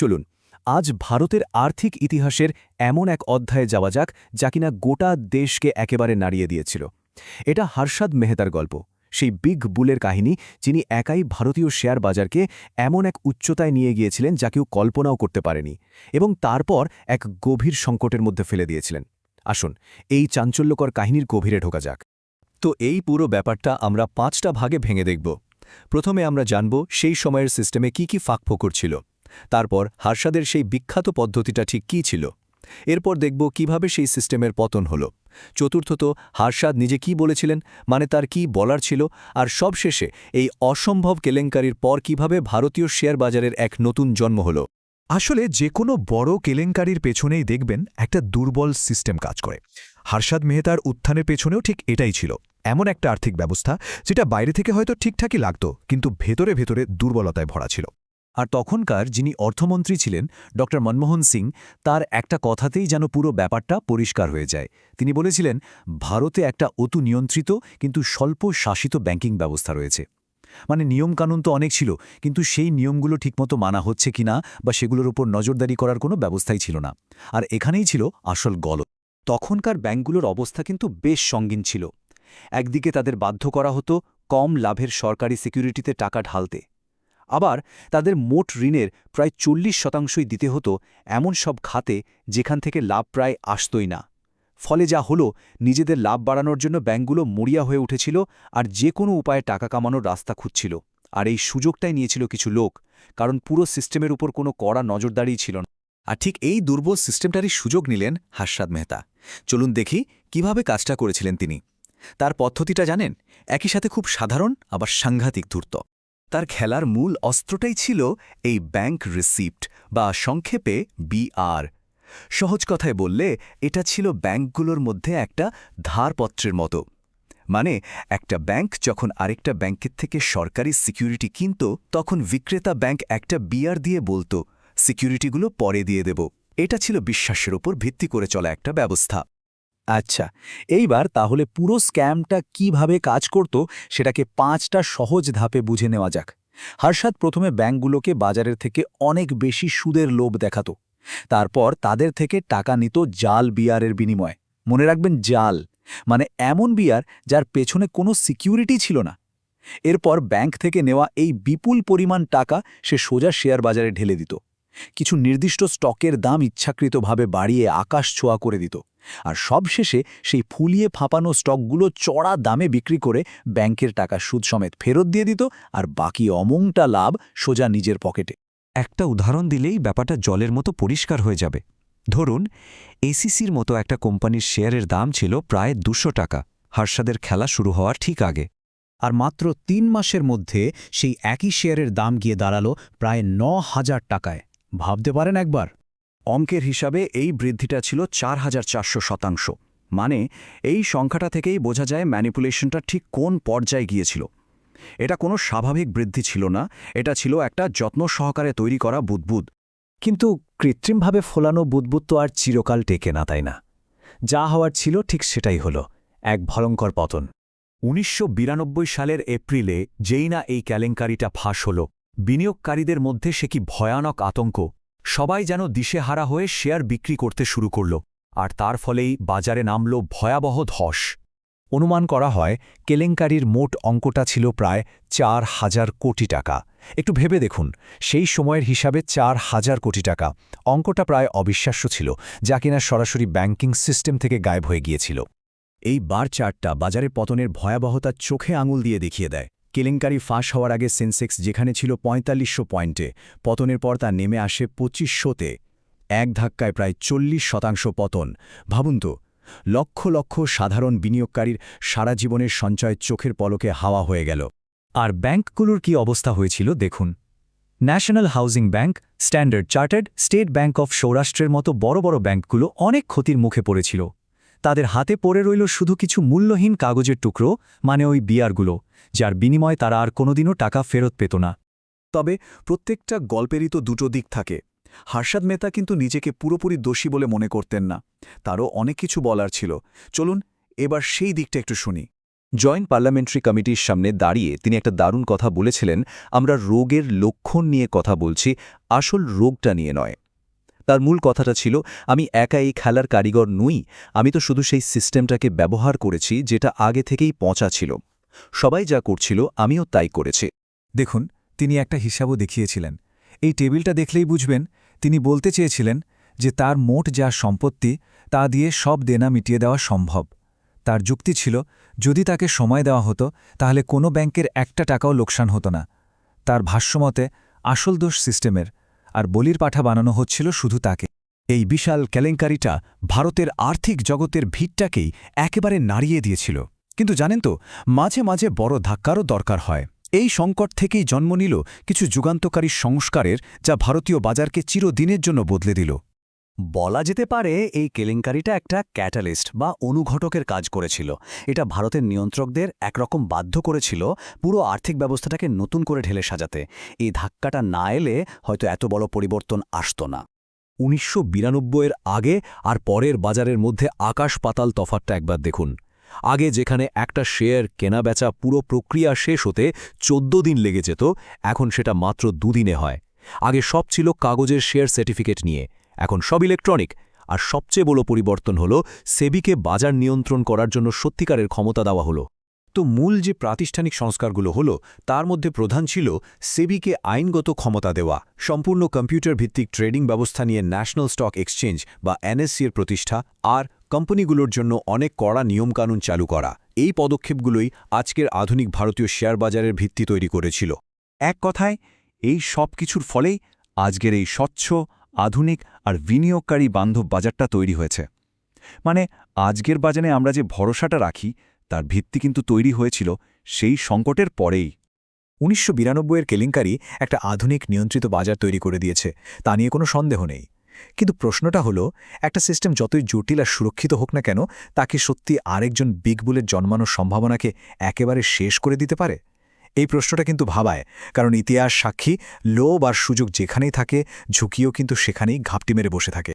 চলুন, আজ ভারতের আর্থিক ইতিহাসের এমন এক অধ্যায়ে যাওয়া যাক যা কিনা গোটা দেশকে একেবারে নাড়িয়ে দিয়েছিল। এটা হর্ষাদ মেহতার গল্প, সেই বিগ বুলের কাহিনী যিনি একাই ভারতীয় শেয়ার বাজারকে এমন এক উচ্চতায় নিয়ে গিয়েছিলেন যা কেউ কল্পনাও করতে পারেনি এবং তারপর এক গভীর সংকটের মধ্যে ফেলে দিয়েছিলেন। আসুন, এই চাঞ্চল্যকর কাহিনীর গভীরে ঢোকা যাক। তো এই পুরো ব্যাপারটা আমরা পাঁচটা ভাগে ভেঙে দেখব। প্রথমে আমরা জানব সেই সময়ের সিস্টেমে কি কি ফাঁকফোকর ছিল। তারপর হার্ষাদের সেই বিখ্যাত পদ্ধতিটা ঠিক কী ছিল? এরপর দেখব কীভাবে সেই সিস্টেমের পতন হল। চতুর্থত হার্ষাদ নিজে কি বলেছিলেন? মানে তার কি বলার ছিল? আর সবশেষে, এই অসম্ভব কেলেঙ্কারির পর কীভাবে ভারতীয় শেয়ার বাজারের এক নতুন জন্ম হল। আসলে যে কোনো বড় কেলেঙ্কারির পেছনেই দেখবেন একটা দুর্বল সিস্টেম কাজ করে। হার্ষাদ মেহতার উত্থানের পেছনেও ঠিক এটাই ছিল। এমন একটা আর্থিক ব্যবস্থা, যেটা বাইরে থেকে হয়তো ঠিকঠাকই লাগত, কিন্তু ভেতরে ভেতরে দুর্বলতায় ভরা ছিল। আর তখনকার যিনি অর্থমন্ত্রী ছিলেন, ড. মনমোহন সিং, তার একটা কথাতেই যেন পুরো ব্যাপারটা পরিষ্কার হয়ে যায়। তিনি বলেছিলেন, ভারতে একটা অতু নিয়ন্ত্রিত কিন্তু স্বল্প শাসিত ব্যাংকিং ব্যবস্থা রয়েছে। মানে নিয়মকানুন তো অনেক ছিল, কিন্তু সেই নিয়মগুলো ঠিকমতো মানা হচ্ছে কিনা বা সেগুলোর উপর নজরদারি করার কোনো ব্যবস্থাই ছিল না। আর এখানেই ছিল আসল গল তখনকার ব্যাংকগুলোর অবস্থা কিন্তু বেশ সঙ্গীন ছিল। একদিকে তাদের বাধ্য করা হতো কম লাভের সরকারি সিকিউরিটিতে টাকা ঢালতে। আবার তাদের মোট ঋণের প্রায় চল্লিশ শতাংশই দিতে হতো এমন সব খাতে যেখান থেকে লাভ প্রায় আসতই না। ফলে যা হলো, নিজেদের লাভ বাড়ানোর জন্য ব্যাঙ্কগুলো মরিয়া হয়ে উঠেছিল আর যে কোনো উপায়ে টাকা কামানোর রাস্তা খুঁজছিল। আর এই সুযোগটাই নিয়েছিল কিছু লোক, কারণ পুরো সিস্টেমের উপর কোনো কড়া নজরদারি ছিল না। আর ঠিক এই দুর্বল সিস্টেমটারই সুযোগ নিলেন হাস্বাদ মেহতা। চলুন দেখি কীভাবে কাজটা করেছিলেন তিনি। তার পদ্ধতিটা জানেন? একই সাথে খুব সাধারণ, আবার সাংঘাতিক ধূর্ত। তার খেলার মূল অস্ত্রটাই ছিল এই ব্যাংক রিসিপ্ট বা সংক্ষেপে বিআর। সহজ কথায় বললে, এটা ছিল ব্যাংকগুলোর মধ্যে একটা ধারপত্রের মতো। মানে একটা ব্যাংক যখন আরেকটা ব্যাংকের থেকে সরকারি সিকিউরিটি কিনত, তখন বিক্রেতা ব্যাংক একটা বিআর দিয়ে বলতো, সিকিউরিটিগুলো পরে দিয়ে দেব। এটা ছিল বিশ্বাসের ওপর ভিত্তি করে চলা একটা ব্যবস্থা। আচ্ছা এইবার তাহলে পুরো স্ক্যামটা কীভাবে কাজ করত সেটাকে পাঁচটা সহজ ধাপে বুঝে নেওয়া যাক। হর্ষাদ প্রথমে ব্যাঙ্কগুলোকে বাজারের থেকে অনেক বেশি সুদের লোভ দেখাত। তারপর তাদের থেকে টাকা নিত জাল বিয়ারের বিনিময়ে। মনে রাখবেন জাল মানে এমন বিয়ার যার পেছনে কোনো সিকিউরিটি ছিল না। এরপর ব্যাংক থেকে নেওয়া এই বিপুল পরিমাণ টাকা সে সোজা শেয়ার বাজারে ঢেলে দিত। কিছু নির্দিষ্ট স্টকের দাম ইচ্ছাকৃতভাবে বাড়িয়ে আকাশ ছোঁয়া করে দিত। আর সবশেষে সেই ফুলিয়ে ফাঁপানো স্টকগুলো চড়া দামে বিক্রি করে ব্যাংকের টাকা সুদ সমেত ফেরত দিয়ে দিত আর বাকি অমংটা লাভ সোজা নিজের পকেটে। একটা উদাহরণ দিলেই ব্যাপারটা জলের মতো পরিষ্কার হয়ে যাবে। ধরুন এসিসির মতো একটা কোম্পানির শেয়ারের দাম ছিল প্রায় দুশো টাকা। হার্ষাদের খেলা শুরু হওয়ার ঠিক আগে। আর মাত্র তিন মাসের মধ্যে সেই একই শেয়ারের দাম গিয়ে দাঁড়াল প্রায় ন হাজার টাকায়। ভাবতে পারেন একবার। অঙ্কের হিসাবে এই বৃদ্ধিটা ছিল চার হাজার চারশো শতাংশ। মানে এই সংখ্যাটা থেকেই বোঝা যায় ম্যানিপুলেশনটা ঠিক কোন পর্যায়ে গিয়েছিল। এটা কোনো স্বাভাবিক বৃদ্ধি ছিল না, এটা ছিল একটা যত্ন সহকারে তৈরি করা বুদ্বুদ। কিন্তু কৃত্রিমভাবে ফোলানো বুদ্বুদ তো আর চিরকাল টেকে না, তাই না? যা হওয়ার ছিল ঠিক সেটাই হল, এক ভয়ঙ্কর পতন। উনিশশো বিরানব্বই সালের এপ্রিলে যেই না এই কেলেঙ্কারিটা ফাঁস হল, বিনিয়োগকারীদের মধ্যে সে কি ভয়ানক আতঙ্ক সবাই যেন দিশেহারা হয়ে শেয়ার বিক্রি করতে শুরু করল, আর তার ফলেই বাজারে নামল ভয়াবহ ধস। অনুমান করা হয়, কেলেঙ্কারির মোট অঙ্কটা ছিল প্রায় চার হাজার কোটি টাকা। একটু ভেবে দেখুন, সেই সময়ের হিসাবে চার হাজার কোটি টাকা। অঙ্কটা প্রায় অবিশ্বাস্য ছিল, যা কিনা সরাসরি ব্যাংকিং সিস্টেম থেকে গায়েব হয়ে গিয়েছিল। এই বার চার্টটা বাজারের পতনের ভয়াবহতা চোখে আঙুল দিয়ে দেখিয়ে দেয়। কেলেঙ্কারি ফাঁস হওয়ার আগে সেন্সেক্স যেখানে ছিল পঁয়তাল্লিশশো পয়েন্টে, পতনের পর তা নেমে আসে পঁচিশশোতে। এক ধাক্কায় প্রায় চল্লিশ শতাংশ পতন। ভাবুন তো, লক্ষ লক্ষ সাধারণ বিনিয়োগকারীর সারা জীবনের সঞ্চয় চোখের পলকে হাওয়া হয়ে গেল। আর ব্যাংকগুলোর কি অবস্থা হয়েছিল দেখুন। National housing bank, standard chartered, state bank of সৌরাষ্ট্রের মতো বড় বড় ব্যাংকগুলো অনেক ক্ষতির মুখে পড়েছিল। তাদের হাতে পড়ে রইল শুধু কিছু মূল্যহীন কাগজের টুকরো মানে ওই বিয়ারগুলো, যার বিনিময়ে তারা আর কোনোদিনও টাকা ফেরত পেত না। তবে প্রত্যেকটা গল্পেরই তো দুটো দিক থাকে। হার্ষাদ মেহতা কিন্তু নিজেকে পুরোপুরি দোষী বলে মনে করতেন না। তারও অনেক কিছু বলার ছিল। চলুন এবার সেই দিকটা একটু শুনি। জয়েন্ট পার্লামেন্টারি কমিটির সামনে দাঁড়িয়ে তিনি একটা দারুণ কথা বলেছিলেন, আমরা রোগের লক্ষণ নিয়ে কথা বলছি, আসল রোগটা নিয়ে নয়। তার মূল কথাটা ছিল, আমি একা এই খেলার কারিগর নই, আমি তো শুধু সেই সিস্টেমটাকে ব্যবহার করেছি যেটা আগে থেকেই পচা ছিল। সবাই যা করছিল আমিও তাই করেছি। দেখুন, তিনি একটা হিসাবও দেখিয়েছিলেন। এই টেবিলটা দেখলেই বুঝবেন, তিনি বলতে চেয়েছিলেন যে তার মোট যা সম্পত্তি, তা দিয়ে সব দেনা মিটিয়ে দেওয়া সম্ভব। তার যুক্তি ছিল, যদি তাকে সময় দেওয়া হতো, তাহলে কোনো ব্যাংকের একটা টাকাও লোকসান হতো না। তার ভাষ্যমতে, আসল দোষ সিস্টেমের আর বলির পাঠা বানানো হচ্ছিল শুধু তাকে। এই বিশাল কেলেঙ্কারিটা ভারতের আর্থিক জগতের ভিড়টাকেই একেবারে নাড়িয়ে দিয়েছিল। কিন্তু জানেন তো, মাঝে মাঝে বড় ধাক্কারও দরকার হয়। এই সংকট থেকেই জন্ম নিল কিছু যুগান্তকারী সংস্কারের যা ভারতীয় বাজারকে চিরদিনের জন্য বদলে দিল। বলা যেতে পারে এই কেলেঙ্কারিটা একটা ক্যাটালিস্ট বা অনুঘটকের কাজ করেছিল। এটা ভারতের নিয়ন্ত্রকদের একরকম বাধ্য করেছিল পুরো আর্থিক ব্যবস্থাটাকে নতুন করে ঢেলে সাজাতে। এই ধাক্কাটা না এলে হয়তো এত বড় পরিবর্তন আসত না। উনিশশো এর আগে আর পরের বাজারের মধ্যে আকাশ পাতাল তফাতটা একবার দেখুন। আগে যেখানে একটা শেয়ার কেনাবেচা পুরো প্রক্রিয়া শেষ হতে চোদ্দ দিন লেগে যেত, এখন সেটা মাত্র দুদিনে হয়। আগে সব ছিল কাগজের শেয়ার সার্টিফিকেট নিয়ে। এখন সব ইলেকট্রনিক। আর সবচেয়ে বড় পরিবর্তন হল সেবিকে বাজার নিয়ন্ত্রণ করার জন্য সত্যিকারের ক্ষমতা দেওয়া হলো। তো মূল যে প্রাতিষ্ঠানিক সংস্কারগুলো হলো, তার মধ্যে প্রধান ছিল সেবিকে আইনগত ক্ষমতা দেওয়া। সম্পূর্ণ কম্পিউটার ভিত্তিক ট্রেডিং ব্যবস্থা নিয়ে ন্যাশনাল স্টক এক্সচেঞ্জ বা এনএসসি এর প্রতিষ্ঠা আর কোম্পানিগুলোর জন্য অনেক কড়া নিয়মকানুন চালু করা। এই পদক্ষেপগুলোই আজকের আধুনিক ভারতীয় শেয়ার বাজারের ভিত্তি তৈরি করেছিল। এক কথায়, এই সব কিছুর ফলেই আজকের এই স্বচ্ছ আধুনিক আর বিনিয়োগকারী বান্ধব বাজারটা তৈরি হয়েছে। মানে আজকের বাজারে আমরা যে ভরসাটা রাখি, তার ভিত্তি কিন্তু তৈরি হয়েছিল সেই সংকটের পরেই। উনিশশো এর কেলেঙ্কারি একটা আধুনিক নিয়ন্ত্রিত বাজার তৈরি করে দিয়েছে, তা নিয়ে কোনো সন্দেহ নেই। কিন্তু প্রশ্নটা হলো, একটা সিস্টেম যতই জটিল আর সুরক্ষিত হোক না কেন, তাকে সত্যি আরেকজন বিগ বুলের জন্মানোর সম্ভাবনাকে একেবারে শেষ করে দিতে পারে? এই প্রশ্নটা কিন্তু ভাবায়, কারণ ইতিহাস সাক্ষী, লোভ আর সুযোগ যেখানেই থাকে, ঝুঁকিও কিন্তু সেখানেই ঘাপটি মেরে বসে থাকে।